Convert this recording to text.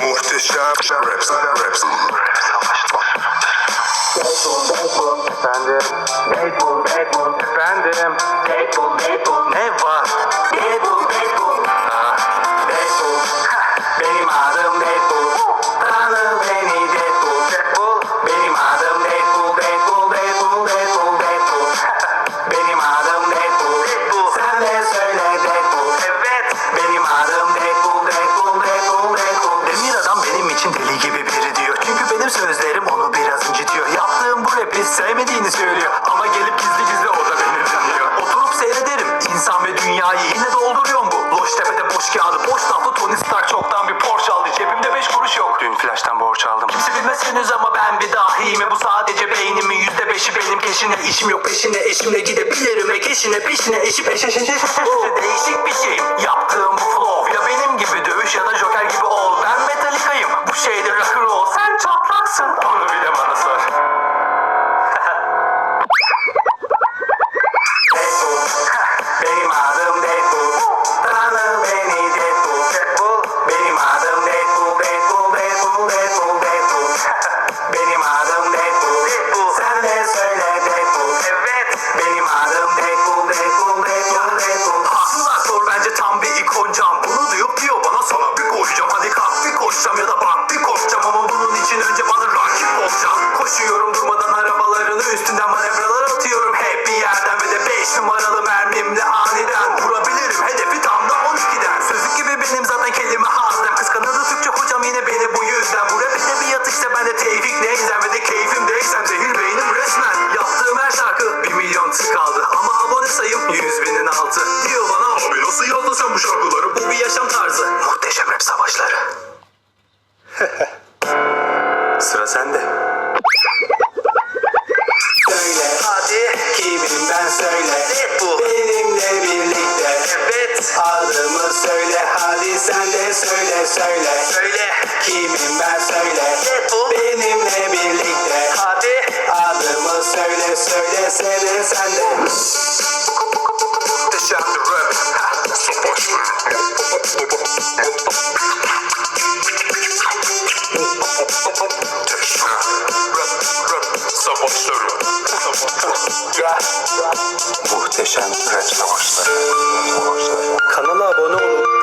Muhteşem raps, raps. Efendim. Deadpool, Deadpool. Efendim. Deadpool, Deadpool. Ne var? Deadpool. İçin deli gibi biri diyor. Çünkü benim sözlerim onu biraz incitiyor. Yaptığım bu rapi sevmediğini söylüyor. Ama gelip gizli gizli o da beni dinliyor. Oturup seyrederim. İnsan ve dünyayı yine dolduruyorum bu. Loştepe'de boş kağıdı, boş laflı Tony Stark çoktan bir Porsche aldı. Cebimde beş kuruş yok. Dün flash'tan borç aldım. Kimse bilmez henüz ama ben bir dahiyim. Bu sadece beynimin yüzde beşi benim keşine. işim yok peşine eşimle gidebilirim. Ekeşine peşine eşi peşe Değişik bir şey. Yaptığım bu koşacağım ya da bir koşacağım Ama bunun için önce bana rakip olacağım. Koşuyorum durmadan arabaların üstünden manevralar atıyorum. Hep bir yerden ve de 5 numaralı mermimle aniden Vurabilirim. Hedefi tam da 12'den Sözlük gibi benim zaten kelime haznem. Kıskanırdı Türkçe hocam yine beni bu yüzden. Bu rap edebiyat işte ben de tevfik neyzen Ve de keyfimdeysem zehir beynim resmen. Yaptığım her şarkı 1 milyon tık aldı Sıra sende Söyle Hadi kimim ben söyle. Deadpool. Benimle birlikte. Evet Adımı söyle hadi sen de söyle söyle. Söyle Kimim ben söyle. Deadpool. Benimle Muhteşem rap savaşları. Kanala abone olun.